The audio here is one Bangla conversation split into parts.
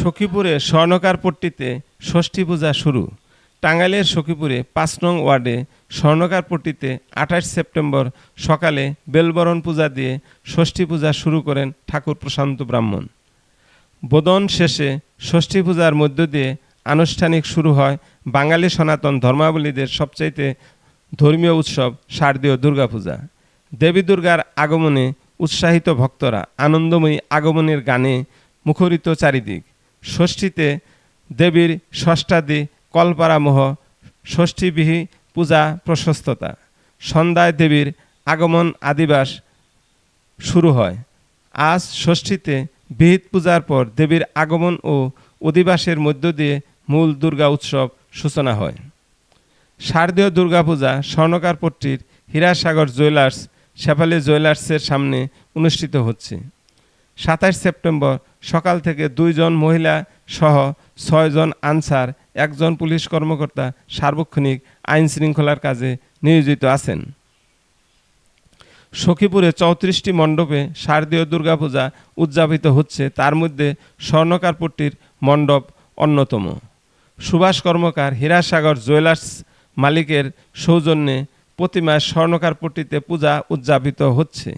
সখীপুরে স্বর্ণকার পট্টিতে ষষ্ঠী পূজা শুরু। টাঙ্গাইলের সখীপুরে পাঁচ নং ওয়ার্ডে স্বর্ণকার পট্টিতে আঠাশ সেপ্টেম্বর সকালে বেলবরণ পূজা দিয়ে ষষ্ঠী পূজা শুরু করেন ঠাকুর প্রশান্ত ব্রাহ্মণ। বোদন শেষে ষষ্ঠী পূজার মধ্য দিয়ে আনুষ্ঠানিক শুরু হয় বাঙালি সনাতন ধর্মাবলীদের সবচাইতে ধর্মীয় উৎসব শারদীয় দুর্গাপূজা। দেবী দুর্গার আগমনে উৎসাহিত ভক্তরা আনন্দময়ী আগমনের গানে মুখরিত চারিদিক। ষষ্ঠীতে দেবীর ষষ্ঠাদি কলপারামোহ, ষষ্ঠীবিহী পূজা প্রশস্ততা। সন্ধ্যায় দেবীর আগমন আদিবাস শুরু হয়। আজ ষষ্ঠীতে বিহিত পূজার পর দেবীর আগমন ও অধিবাসের মধ্য দিয়ে মূল দুর্গা উৎসব সূচনা হয়। শারদীয় দুর্গাপূজা স্বর্ণকার পট্টির হীরাসাগর জুয়েলার্স, শেফালি জুয়েলার্সের সামনে অনুষ্ঠিত হচ্ছে। সাতাশ সেপ্টেম্বর সকাল থেকে দুইজন মহিলা সহ ছয়জন আনসার, একজন পুলিশ কর্মকর্তা সার্বক্ষণিক আইন শৃঙ্খলার কাজে নিয়োজিত আছেন। সখীপুরে চৌত্রিশটি মণ্ডপে শারদীয় দুর্গাপূজা উদযাপিত হচ্ছে। তার মধ্যে স্বর্ণকার পট্টির মণ্ডপ অন্যতম। সুভাষ কর্মকার হীরাসাগর জুয়েলার্স মালিকের সৌজন্যে প্রতিমা স্বর্ণকার পট্টিতে পূজা উদযাপিত হচ্ছে।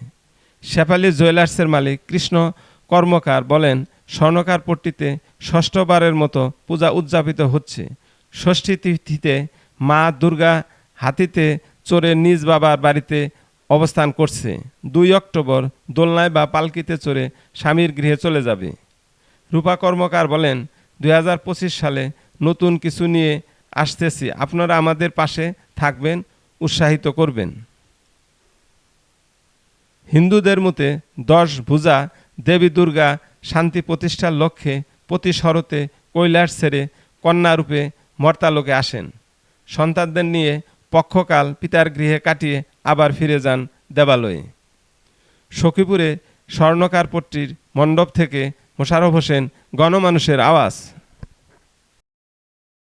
শেফালি জুয়েলার্সের মালিক কৃষ্ণ কর্মকার বলেন, স্বর্ণকার পট্টিতে ষষ্ঠবারের মতো পূজা উদযাপিত হচ্ছে। ষষ্ঠী তিথিতে মা দুর্গা হাতিতে চড়ে নিজ বাবার বাড়িতে অবস্থান করছে। দুই অক্টোবর দোলনায় বা পালকিতে চড়ে স্বামীর গৃহে চলে যাবে। রূপা কর্মকার বলেন, দুই হাজার পঁচিশ সালে নতুন কিছু নিয়ে আসতেছি। আপনারা আমাদের পাশে থাকবেন, উৎসাহিত করবেন। হিন্দুদের মতে দশ ভুজা, দেবী দুর্গা, শান্তি প্রতিষ্ঠার লক্ষ্যে প্রতি শরতে কৈলাস ছেড়ে কন্যারূপে মর্তালোকে আসেন। সন্তানদের নিয়ে পক্ষকাল পিতার গৃহে কাটিয়ে আবার ফিরে যান দেবালয়ে। সখীপুরে স্বর্ণকার পট্টির মণ্ডপ থেকে মোশারফ হোসেন গণমানুষের আওয়াজ।